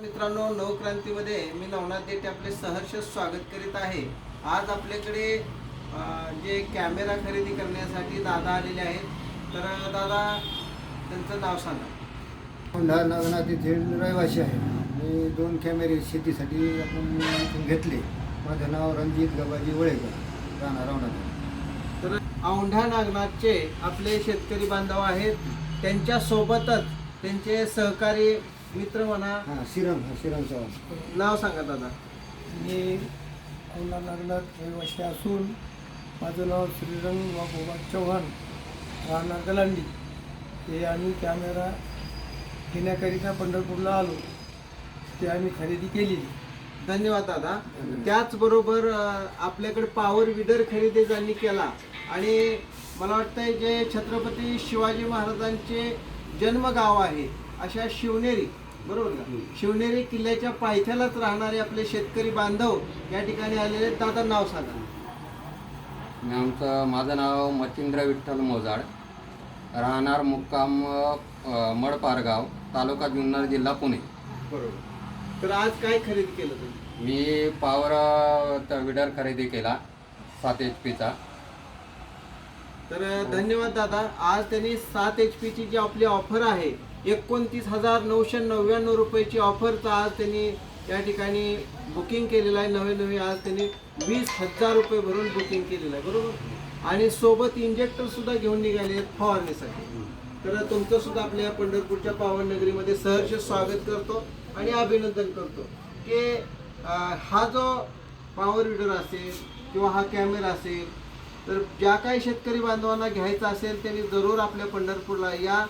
मित्रांनो नवक्रांतीमध्ये मी नवनाथ देठे आपले सहर्ष स्वागत करीत आहे. आज आपल्याकडे जे कॅमेरा खरेदी करण्यासाठी दादा आलेले आहेत. तर दादा त्यांचं नाव सांगा. औंढा नागनाथ येथे रहिवासी आहे. मी दोन कॅमेरे शेतीसाठी आपण घेतले. माझं नाव रणजित गबाजी वळेकर. राहणार औंढा तर औंढा नागनाथचे आपले शेतकरी बांधव आहेत. त्यांच्या सोबतच त्यांचे सहकारी मित्र म्हणा. हां श्रीराम हा श्रीराम चव्हाण. नाव सांगा दादा. मी औंढा नागनाथ रहिवासी असून माझं नाव श्रीरंग वाघोबा चव्हाण राहणार गलांडी. ते आम्ही कॅमेरा घेण्याकरिता पंढरपूरला आलो. ते आम्ही खरेदी केली धन्यवाद दादा. त्याचबरोबर अं, आपल्याकडे पॉवर विडर खरेदी ज्यांनी केला. आणि मला वाटतंय जे छत्रपती शिवाजी महाराजांचे जन्मगाव आहे अशा शिवनेरी बरोबर का? शिवनेरी किल्ल्याच्या पायथ्यालाच राहणारे आपले शेतकरी बांधव या ठिकाणी आलेले आहेत. दादा नाव सांगा. मी आमचं माझं नाव मच्छिंद्र विठ्ठल मोजाड. राहणार मुक्काम अ, मडपारगाव तालुका जुन्नर जिल्हा पुणे. बरोबर. तर आज काय खरेदी केलं तुम्ही? मी पॉवर अ, त- विडर खरेदी केला सात एच पीचा तर धन्यवाद दादा. आज त्यांनी सात एच पीची जी आपली ऑफर आहे एकोणतीस हजार नऊशे नव्याण्णव रुपयाची ऑफरचा आज त्यांनी या ठिकाणी बुकिंग केलेलं आहे. नवे नवे आज त्यांनी वीस हजार रुपये भरून बुकिंग केलेलं आहे. बरोबर? आणि सोबत इंजेक्टर सुद्धा घेऊन निघाले आहेत फवारणीसाठी. तर तुमचं सुद्धा आपल्या पंढरपूरच्या पावन नगरीमध्ये सहर्ष स्वागत करतो आणि अभिनंदन करतो की हा जो पॉवर विडर असेल किंवा हा कॅमेरा असेल तर ज्या काही शेतकरी बांधवांना घ्यायचा असेल त्यांनी जरूर आपल्या पंढरपूरला या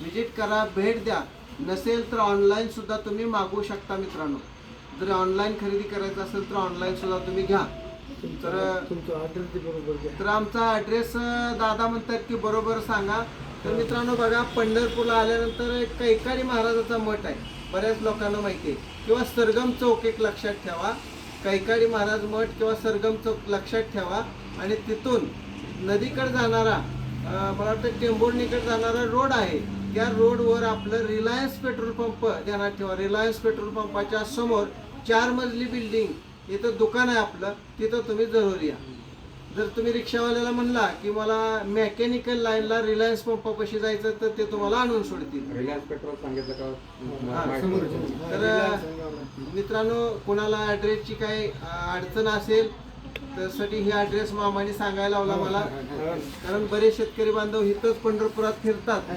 व्हिजिट करा भेट द्या. नसेल तर ऑनलाईन सुद्धा तुम्ही मागवू शकता मित्रांनो. जर ऑनलाईन खरेदी करायचं असेल तर ऑनलाईन सुद्धा तुम्ही घ्या. तर तुमचं ॲड्रेस ते बरोबर द्या तर आमचा ॲड्रेस दादा म्हणतात की बरोबर सांगा. तर मित्रांनो बघा पंढरपूरला आल्यानंतर एक कैकाडी महाराजाचा मठ आहे. बऱ्याच लोकांना माहिती आहे. किंवा सरगम चौक एक लक्षात ठेवा. कैकाडी महाराज मठ किंवा सरगम चौक लक्षात ठेवा. आणि तिथून नदीकडे जाणारा मला वाटतं टेंभुर्णीकडे जाणारा रोड आहे. त्या रोडवर आपलं रिलायन्स पेट्रोल पंप ध्यानात ठेवा. रिलायन्स पेट्रोल पंपाच्या समोर चार मजली बिल्डिंग इथं दुकान आहे आपलं. तिथं तुम्ही जरूर या. जर तुम्ही रिक्षावाल्याला म्हणला की मला मेकॅनिकल लाईनला रिलायन्स पंपापाशी जायचं तर ते तुम्हाला आणून सोडतील. रिलायन्स पेट्रोल सांगितलं का? हा, तर मित्रांनो कुणाला ॲड्रेसची काही अडचण असेल त्यासाठी ही ॲड्रेस मामाने सांगायला लावला मला. कारण बरेच शेतकरी बांधव इथंच पंढरपुरात फिरतात.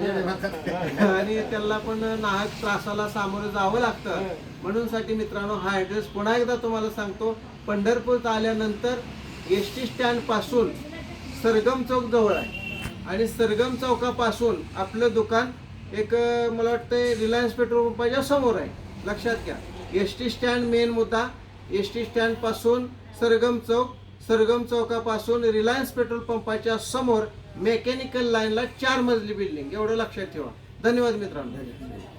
आणि त्यांना पण नाहक त्रासाला सामोरं जावं लागतं. म्हणून साठी मित्रांनो हा ॲड्रेस पुन्हा एकदा तुम्हाला सांगतो. पंढरपूर आल्यानंतर एस टी स्टँडपासून सरगम चौक जवळ आहे. आणि सरगम चौकापासून आपलं दुकान एक मला वाटतं रिलायन्स पेट्रोल पंपाच्या समोर आहे. लक्षात घ्या. एस टी स्टँड मेन मुद्दा एस टी स्टँडपासून सरगम चौक सरगम चौकापासून रिलायन्स पेट्रोल पंपाच्या समोर मेकॅनिकल लाईनला चार मजली बिल्डिंग एवढं लक्षात ठेवा. धन्यवाद मित्रांनो.